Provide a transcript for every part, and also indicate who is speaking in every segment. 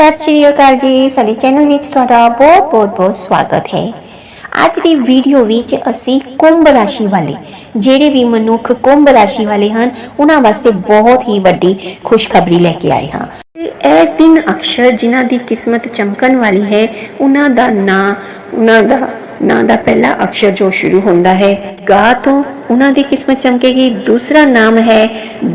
Speaker 1: ਸਤਿ ਸ਼੍ਰੀ ਅਕਾਲ ਜੀ। ਸਾਡੇ ਚੈਨਲ ਵਿੱਚ ਤੁਹਾਡਾ ਬਹੁਤ ਬਹੁਤ ਬਹੁਤ ਸਵਾਗਤ ਹੈ। ਅੱਜ ਦੀ ਵੀਡੀਓ ਵਿੱਚ ਅਸੀਂ ਕੁੰਭ ਰਾਸ਼ੀ ਵਾਲੇ, ਜਿਹੜੇ ਵੀ ਮਨੁੱਖ ਕੁੰਭ ਰਾਸ਼ੀ ਵਾਲੇ ਹਨ, ਉਹਨਾਂ ਵਾਸਤੇ ਬਹੁਤ ਹੀ ਵੱਡੀ ਖੁਸ਼ਖਬਰੀ ਲੈ ਕੇ ਆਏ ਹਾਂ। ਇਹ ਤਿੰਨ ਅਕਸ਼ਰ ਜਿਨ੍ਹਾਂ ਦੀ ਕਿਸਮਤ ਚਮਕਣ ਵਾਲੀ ਹੈ, ਉਹਨਾਂ ਦਾ ਨਾਂ, ਉਹਨਾਂ ਦਾ ਨਾਂ ਦਾ ਪਹਿਲਾ ਅਕਸ਼ਰ ਜੋ ਸ਼ੁਰੂ ਹੁੰਦਾ ਹੈ, ਗਾ ਤੋਂ ਉਹਨਾਂ ਦੀ ਕਿਸਮਤ ਚਮਕੇਗੀ। ਦੂਸਰਾ ਨਾਮ ਹੈ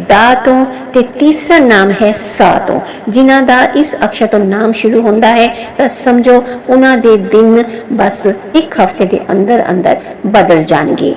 Speaker 1: ਦਾ ਤੋਂ ਤੇ ਤੀਸਰਾ ਨਾਮ ਹੈ ਸਾ ਤੋਂ। ਜਿਨ੍ਹਾਂ ਦਾ ਇਸ ਅਕਸ਼ਰ ਤੋਂ ਨਾਮ ਸ਼ੁਰੂ ਹੁੰਦਾ ਹੈ, ਤਾਂ ਸਮਝੋ ਉਹਨਾਂ ਦੇ ਦਿਨ ਬਸ ਇੱਕ ਹਫ਼ਤੇ ਦੇ ਅੰਦਰ ਅੰਦਰ ਬਦਲ ਜਾਣਗੇ।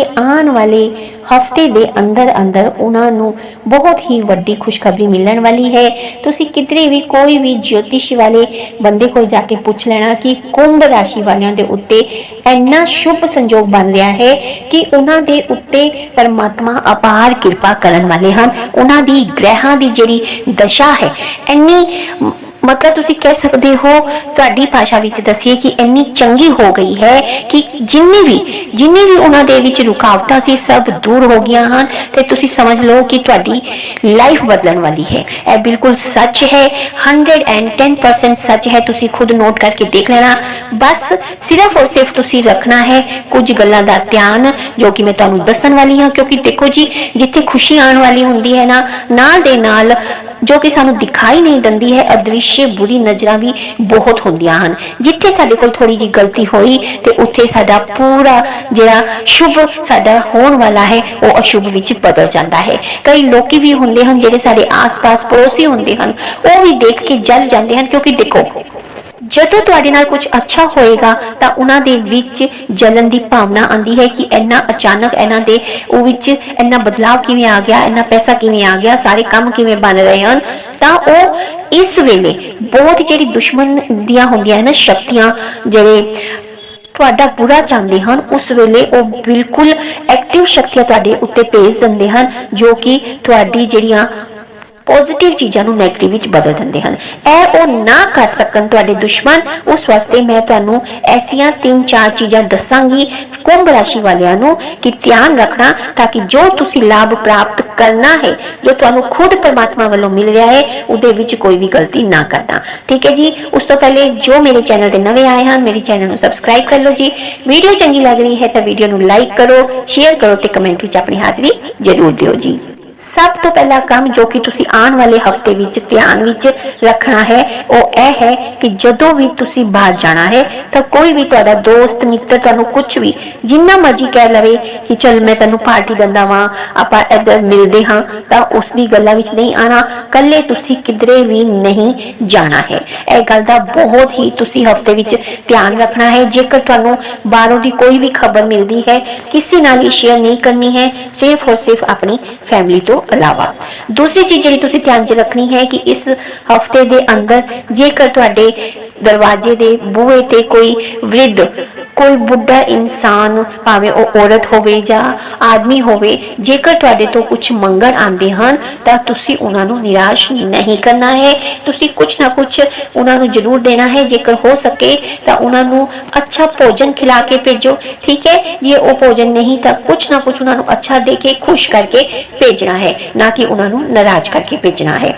Speaker 1: ਇਹ ਆਉਣ ਵਾਲੇ ਹਫ਼ਤੇ ਦੇ ਅੰਦਰ ਅੰਦਰ ਉਹਨਾਂ ਨੂੰ ਬਹੁਤ ਹੀ ਵੱਡੀ ਖੁਸ਼ਖਬਰੀ ਮਿਲਣ ਵਾਲੀ ਹੈ। ਤੁਸੀਂ ਕਿਧਰੇ ਵੀ ਕੋਈ ਵੀ ਜੋਤਿਸ਼ ਵਾਲੇ ਬੰਦੇ ਕੋਲ ਜਾ ਕੇ ਪੁੱਛ ਲੈਣਾ ਕਿ ਕੁੰਭ ਰਾਸ਼ੀ ਵਾਲਿਆਂ ਦੇ ਉੱਤੇ ਇੰਨਾ ਸ਼ੁਭ ਸੰਜੋਗ ਬਣ ਰਿਹਾ ਹੈ ਕਿ ਉਹਨਾਂ ਦੇ ਉੱਤੇ ਪਰਮਾਤਮਾ ਅਪਾਰ ਕਿਰਪਾ ਕਰਨ ਵਾਲੇ ਹਨ। ਉਹਨਾਂ ਦੀ ਗ੍ਰਹਿਾਂ ਦੀ ਜਿਹੜੀ ਦਸ਼ਾ ਹੈ, ਇੰਨੀ ਮਤਲਬ ਤੁਸੀਂ ਕਹਿ ਸਕਦੇ ਹੋ, ਤੁਹਾਡੀ ਭਾਸ਼ਾ ਵਿੱਚ ਦੱਸੀਏ ਕਿ ਇੰਨੀ ਚੰਗੀ ਹੋ ਗਈ ਹੈ ਕਿ ਜਿੰਨੀ ਵੀ ਜਿੰਨੀ ਵੀ ਉਹਨਾਂ ਦੇ ਵਿੱਚ ਰੁਕਾਵਟਾਂ ਸੀ, ਸਭ ਦੂਰ ਹੋ ਗਈਆਂ ਹਨ ਤੇ ਤੁਸੀਂ ਸਮਝ ਲਓ ਕਿ ਤੁਹਾਡੀ ਲਾਈਫ ਬਦਲਣ ਵਾਲੀ ਹੈ। ਇਹ ਬਿਲਕੁਲ ਸੱਚ ਹੈ 110% ਸੱਚ ਹੈ, ਤੁਸੀਂ ਖੁਦ ਨੋਟ ਕਰਕੇ ਦੇਖ ਲੈਣਾ। ਬਸ ਸਿਰਫ ਔਰ ਸਿਰਫ ਤੁਸੀਂ ਰੱਖਣਾ ਹੈ ਕੁਝ ਗੱਲਾਂ ਦਾ ਧਿਆਨ, ਜੋ ਕਿ ਮੈਂ ਤੁਹਾਨੂੰ ਦੱਸਣ ਵਾਲੀ ਹਾਂ, ਕਿਉਂਕਿ ਦੇਖੋ ਜੀ, ਜਿੱਥੇ ਖੁਸ਼ੀ ਆਉਣ ਵਾਲੀ ਹੁੰਦੀ ਹੈ ਨਾ, ਨਾਲ ਦੇ ਨਾਲ ਜੋ ਕਿ ਸਾਨੂੰ ਦਿਖਾਈ ਨਹੀਂ ਦਿੰਦੀ ਹੈ ਅਦ੍ਰਿਸ਼ ਬੁਰੀ ਨਜ਼ਰਾਂ ਵੀ ਬਹੁਤ ਹੁੰਦੀਆਂ ਹਨ। ਜਿੱਥੇ ਸਾਡੇ ਕੋਲ ਥੋੜੀ ਜੀ ਗਲਤੀ ਹੋਈ ਤੇ ਉੱਥੇ ਸਾਡਾ ਪੂਰਾ ਜਿਹੜਾ ਸ਼ੁਭ ਸਾਡਾ ਹੋਣ ਵਾਲਾ ਹੈ, ਉਹ ਅਸ਼ੁਭ ਵਿੱਚ ਬਦਲ ਜਾਂਦਾ ਹੈ। ਕਈ ਲੋਕੀ ਵੀ ਹੁੰਦੇ ਹਨ, ਜਿਹੜੇ ਸਾਡੇ ਆਸ-ਪਾਸ ਪੜੋਸੀ ਹੁੰਦੇ ਹਨ, ਉਹ ਵੀ ਦੇਖ ਕੇ ਜਲ ਜਾਂਦੇ ਹਨ, ਕਿਉਂਕਿ ਦੇਖੋ ਜਦੋਂ ਤੁਹਾਡੇ ਨਾਲ ਕੁਝ ਅੱਛਾ ਹੋਏਗਾ, ਤਾਂ ਉਹਨਾਂ ਦੇ ਵਿੱਚ ਜਲਨ ਦੀ ਭਾਵਨਾ ਆਂਦੀ ਹੈ ਕਿ ਇੰਨਾ ਅਚਾਨਕ ਇਹਨਾਂ ਦੇ ਉਹ ਵਿੱਚ ਇੰਨਾ ਬਦਲਾਅ ਕਿਵੇਂ ਆ ਗਿਆ, ਇੰਨਾ ਪੈਸਾ ਕਿਵੇਂ ਆ ਗਿਆ, ਸਾਰੇ ਕੰਮ ਕਿਵੇਂ ਬਣ ਰਹੇ ਹਨ, ਤਾਂ ਉਹ ਇਸ ਵੇਲੇ ਬਹੁਤ ਜਿਹੜੀ ਦੁਸ਼ਮਣ ਦੀਆਂ ਹੁੰਦੀਆਂ ਹਨ, ਸ਼ਕਤੀਆਂ ਜਿਹੜੇ ਤੁਹਾਡਾ ਬੁਰਾ ਚਾਹੁੰਦੇ ਹਨ, ਉਸ ਵੇਲੇ ਉਹ ਬਿਲਕੁਲ ਐਕਟਿਵ ਸ਼ਕਤੀਆਂ ਤੁਹਾਡੇ ਉੱਤੇ ਭੇਜ ਦਿੰਦੇ ਹਨ, ਜੋ ਕਿ ਤੁਹਾਡੀ ਜਿਹੜੀਆਂ ਪੋਜ਼ਿਟਿਵ ਚੀਜ਼ਾਂ ਨੂੰ 네ਗੇਟਿਵ ਵਿੱਚ ਬਦਲ ਦਿੰਦੇ ਹਨ। ਇਹ ਉਹ ਨਾ ਕਰ ਸਕਣ ਤੁਹਾਡੇ ਦੁਸ਼ਮਣ, ਉਸ ਵਾਸਤੇ ਮੈਂ ਤੁਹਾਨੂੰ ਐਸੀਆਂ ਤਿੰਨ ਚਾਰ ਚੀਜ਼ਾਂ ਦੱਸਾਂਗੀ ਕੁੰਭ ਰਾਸ਼ੀ ਵਾਲਿਆਂ ਨੂੰ ਕਿ ਧਿਆਨ ਰੱਖਣਾ ਤਾਂ ਕਿ ਜੋ ਤੁਸੀਂ ਲਾਭ ਪ੍ਰਾਪਤ ਕਰਨਾ ਹੈ, ਜੋ ਤੁਹਾਨੂੰ ਖੁਦ ਪਰਮਾਤਮਾ ਵੱਲੋਂ ਮਿਲ ਰਿਹਾ ਹੈ, ਉਹਦੇ ਵਿੱਚ ਕੋਈ ਵੀ ਗਲਤੀ ਨਾ ਕਰਨਾ ਠੀਕ ਹੈ ਜੀ? ਉਸ ਤੋਂ ਪਹਿਲੇ ਜੋ ਮੇਰੇ ਚੈਨਲ ਤੇ ਨਵੇਂ ਆਏ ਹਨ, ਮੇਰੇ ਚੈਨਲ ਨੂੰ ਸਬਸਕ੍ਰਾਈਬ ਕਰ ਲਓ ਜੀ। ਵੀਡੀਓ ਚੰਗੀ ਲੱਗ ਰਹੀ ਹੈ ਤਾਂ ਵੀਡੀਓ ਨੂੰ ਲਾਈਕ ਕਰੋ ਸ਼ੇਅਰ ਕਰੋ ਤੇ ਕਮੈਂਟ ਵਿੱਚ ਆਪਣੀ ਹਾਜ਼ਰੀ ਜ਼ਰੂਰ ਦਿਓ ਜੀ। ਸਭ ਤੋਂ ਪਹਿਲਾ ਕੰਮ ਜੋ ਕਿ ਤੁਸੀਂ ਆਉਣ ਵਾਲੇ ਹਫ਼ਤੇ ਵਿੱਚ ਧਿਆਨ ਵਿੱਚ ਰੱਖਣਾ ਹੈ, ਉਹ ਇਹ ਹੈ ਕਿ ਜਦੋਂ ਵੀ ਤੁਸੀਂ ਬਾਹਰ ਜਾਣਾ ਹੈ, ਤਾਂ ਕੋਈ ਵੀ ਤੁਹਾਡਾ ਦੋਸਤ, ਮਿੱਤਰ ਤੁਹਾਨੂੰ ਕੁਝ ਵੀ ਜਿੰਨਾ ਮਰਜ਼ੀ ਕਹਿ ਲਵੇ ਕਿ ਚਲ ਮੈਂ ਤੈਨੂੰ ਪਾਰਟੀ ਦਿੰਦਾ ਵਾਂ, ਆਪਾਂ ਇੱਧਰ ਮਿਲਦੇ ਹਾਂ, ਤਾਂ ਉਸ ਦੀ ਗੱਲਾਂ ਵਿੱਚ ਨਹੀਂ ਆਣਾ ਕੱਲੇ ਤੁਸੀਂ ਕਿਧਰੇ ਵੀ ਨਹੀਂ ਜਾਣਾ ਹੈ। ਇਹ ਗੱਲ ਦਾ ਬਹੁਤ ਹੀ ਤੁਸੀਂ ਹਫ਼ਤੇ ਵਿੱਚ ਧਿਆਨ ਰੱਖਣਾ ਹੈ, ਜੇਕਰ ਤੁਹਾਨੂੰ ਬਾਹਰੋਂ ਦੀ ਕੋਈ ਵੀ ਖਬਰ ਮਿਲਦੀ ਹੈ, ਕਿਸੇ ਨਾਲ ਹੀ ਸ਼ੇਅਰ ਨਹੀਂ ਕਰਨੀ ਹੈ, ਸਿਰਫ ਔਰ ਸਿਰਫ ਆਪਣੀ ਫੈਮਿਲੀ ਤੋਂ ਇਲਾਵਾ। ਦੂਸਰੀ ਚੀਜ਼ ਜਿਹੜੀ ਤੁਸੀਂ ਧਿਆਨ 'ਚ ਰੱਖਣੀ ਹੈ ਕਿ ਇਸ ਹਫ਼ਤੇ ਦੇ ਅੰਦਰ ਜੇਕਰ ਤੁਹਾਡੇ ਦਰਵਾਜ਼ੇ ਦੇ ਬੂਹੇ ਤੇ ਕੋਈ ਵਿਰਧ ਕੋਈ ਬੁੱਢਾ ਇਨਸਾਨ ਭਾਵੇਂ ਉਹ ਔਰਤ ਹੋਵੇ ਜਾਂ ਆਦਮੀ ਹੋਵੇ, ਜੇਕਰ ਤੁਹਾਡੇ ਤੋਂ ਕੁਝ ਮੰਗਣ ਆਉਂਦੇ ਹਨ, ਤਾਂ ਤੁਸੀਂ ਉਹਨਾਂ ਨੂੰ ਨਿਰਾਸ਼ ਨਹੀਂ ਕਰਨਾ ਹੈ। ਤੁਸੀਂ ਕੁਝ ਨਾ ਕੁਝ ਉਹਨਾਂ ਨੂੰ ਜ਼ਰੂਰ ਦੇਣਾ ਹੈ। ਜੇਕਰ ਹੋ ਸਕੇ, ਤਾਂ ਉਹਨਾਂ ਨੂੰ ਅੱਛਾ ਭੋਜਨ ਖਿਲਾ ਕੇ ਭੇਜੋ, ਠੀਕ ਹੈ? ਜੇ ਉਹ ਭੋਜਨ ਨਹੀਂ, ਤਾਂ ਕੁਝ ਨਾ ਕੁਝ ਉਹਨਾਂ ਨੂੰ ਅੱਛਾ ਦੇ ਕੇ ਖੁਸ਼ ਕਰਕੇ ਭੇਜਣਾ ਹੈ, ਨਾ ਕਿ ਉਹਨਾਂ ਨੂੰ ਨਾਰਾਜ਼ ਕਰਕੇ ਭੇਜਣਾ ਹੈ।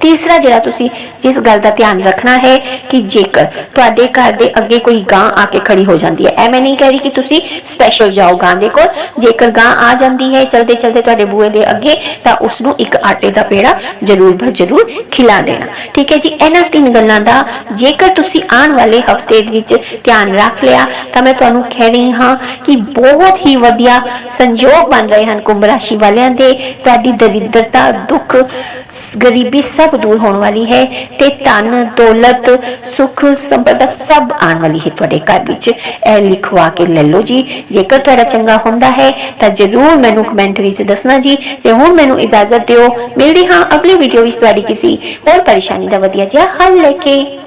Speaker 1: ਤੀਸਰਾ ਜਿਹੜਾ ਤੁਸੀਂ ਜਿਸ ਗੱਲ ਦਾ ਧਿਆਨ ਰੱਖਣਾ ਹੈ ਕਿ ਜੇਕਰ ਤੁਹਾਡੇ ਘਰ ਦੇ ਅੱਗੇ ਕੋਈ ਗਾਂ ਆ ਕੇ ਖੜੀ ਹੋ ਜਾਂਦੀ ਹੈ ਐ ਮੈਂ ਨਹੀਂ ਕਹਿ ਰਹੀ ਕਿ ਤੁਸੀਂ ਸਪੈਸ਼ਲ ਜਾਓ ਗਾਂ ਦੇ ਕੋਲ। ਜੇਕਰ ਗਾਂ ਆ ਜਾਂਦੀ ਹੈ ਚਲਦੇ ਚਲਦੇ ਤੁਹਾਡੇ ਬੂਹੇ ਦੇ ਅੱਗੇ, ਤਾਂ ਉਸ ਨੂੰ ਇੱਕ ਆਟੇ ਦਾ ਪੇੜਾ ਜ਼ਰੂਰ ਬਰ ਜ਼ਰੂਰ ਖਿਲਾ ਦੇਣਾ। ਠੀਕ ਹੈ ਜੀ, ਇਹਨਾਂ ਤਿੰਨ ਗੱਲਾਂ ਦਾ ਜੇਕਰ ਤੁਸੀਂ ਆਉਣ ਵਾਲੇ ਹਫ਼ਤੇ ਵਿੱਚ ਧਿਆਨ ਰੱਖ ਲਿਆ, ਤਾਂ ਮੈਂ ਤੁਹਾਨੂੰ ਕਹਿ ਰਹੀ ਹਾਂ ਕਿ ਬਹੁਤ ਹੀ ਵਧੀਆ ਸੰਜੋਗ ਬਣ ਰਹੇ ਹਨ ਕੁੰਭ ਰਾਸ਼ੀ ਵਾਲਿਆਂ ਦੇ। ਤੁਹਾਡੀ ਦਰਿਦਰਤਾ, ਦੁੱਖ ਗਰੀਬੀ ਸਭ ਦੂਰ ਹੋਣ ਵਾਲੀ ਹੈ ਤੇ ਧਨ, ਦੌਲਤ, ਸੁਖ ਸੰਪਦਾ ਸਭ ਆਉਣ ਵਾਲੀ ਹੈ ਤੁਹਾਡੇ ਘਰ ਵਿੱਚ। ਇਹ ਲਿਖਵਾ ਕੇ ਲੈ ਲਓ ਜੀ। ਜੇਕਰ ਤੁਹਾਡਾ ਚੰਗਾ ਹੁੰਦਾ ਹੈ, ਤਾਂ ਜਰੂਰ ਮੈਨੂੰ ਕਮੈਂਟ ਵਿੱਚ ਦੱਸਣਾ ਜੀ ਤੇ ਹੁਣ ਮੈਨੂੰ ਇਜਾਜ਼ਤ ਦਿਓ। ਮਿਲਦੀ ਹਾਂ ਅਗਲੀ ਵੀਡੀਓ ਵਿੱਚ ਤੁਹਾਡੀ ਕਿਸੇ ਹੋਰ ਪਰੇਸ਼ਾਨੀ ਦਾ ਵਧੀਆ ਜਿਹਾ ਹੱਲ ਲੈ ਕੇ।